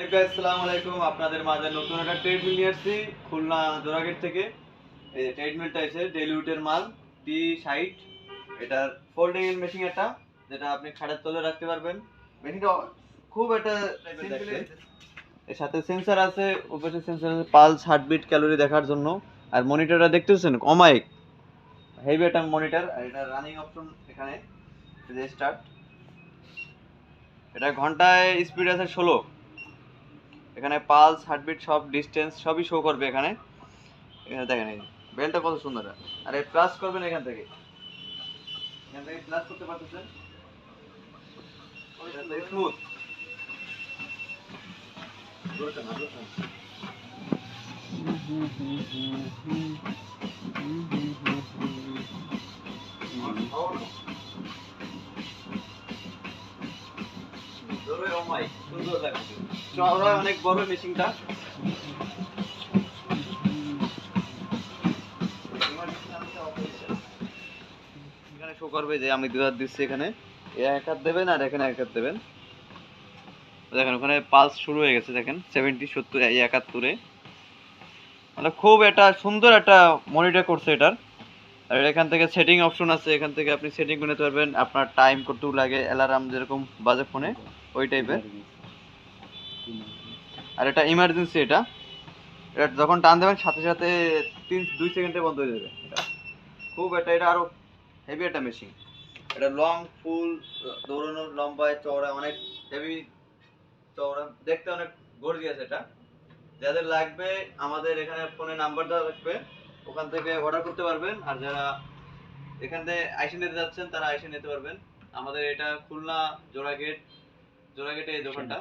আসসালামু আলাইকুম। আপনাদের মাঝে নতুন একটা ট্রেডমিল নিয়ে আসছি, খুলনা জোড়াগেট থেকে। এই ট্রেডমিলটা এসে ডেলিউটের মাল টি সাইট এটার ফোল্ডিং এর মেশিন এটা যেটা আপনি খাটের তলে রাখতে পারবেন। মেশিনটা খুব একটা এর। সাথে সেন্সর আছে, উপরে সেন্সর আছে পালস হার্টবিট ক্যালোরি দেখার জন্য। আর মনিটরটা দেখতেছেন অমাইক হেভি একটা মনিটর আর এটা রানিং অপশন এখানে স্টার্ট এটা ঘন্টায় স্পিড আছে ষোলো। এখানে পালস হার্টবিট সব ডিস্টেন্স সবই শো করবে এখানে এখানে দেখেন এই বেলটা কত সুন্দর আর এই প্লাস করবেন এখান থেকে এখান থেকে প্লাস করতে পারতেছেন স্মুথ অনেক বড় মেশিনটা। এখানে শো করবে যে আমি দুহাত দিচ্ছি এখানে। এক হাত দেবেন আর এখানে এক হাত দেবেন। দেখেন, ওখানে পালস শুরু হয়ে গেছে, দেখেন সেভেন্টি সত্তর একাত্তরে মানে খুব একটা সুন্দর একটা মনিটর করছে এটার। আর এখান থেকে সেটিং অপশন আছে, এখান থেকে আপনি সেটিং করে নিতে পারবেন। আপনার টাইম করতেও লাগে অ্যালার্ম যেরকম বাজে ফোনে ওই টাইপের আর এটা ইমার্জেন্সি এটা। এটা যখন টান দেবেন, সাথে সাথে তিন, দুই সেকেন্ডে বন্ধ হয়ে যাবে এটা। খুব এটা এটা আরও হেভি একটা মেশিন এটা লং ফুল দৌড়ানোর লম্বায়, চওড়া, অনেক হেভি চওড়া। দেখতে অনেক গর্জিয়াস এটা। যাদের লাগবে, আমাদের এখানে ফোনে নাম্বার দেওয়া থাকবে। ওখান থেকে অর্ডার করতে পারবেন। আর যারা এখান থেকে আইসে নিতে যাচ্ছেন তারা আইসে নিতে পারবেন। আমাদের এটা খুলনা জোড়াগেট জোড়াগেটে এই দোকানটা।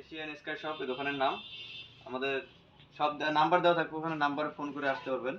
এশিয়ান স্কাই শপ এই দোকানের নাম। আমাদের সব নাম্বার দেওয়া থাকবে ওখানে নাম্বারে ফোন করে আসতে পারবেন।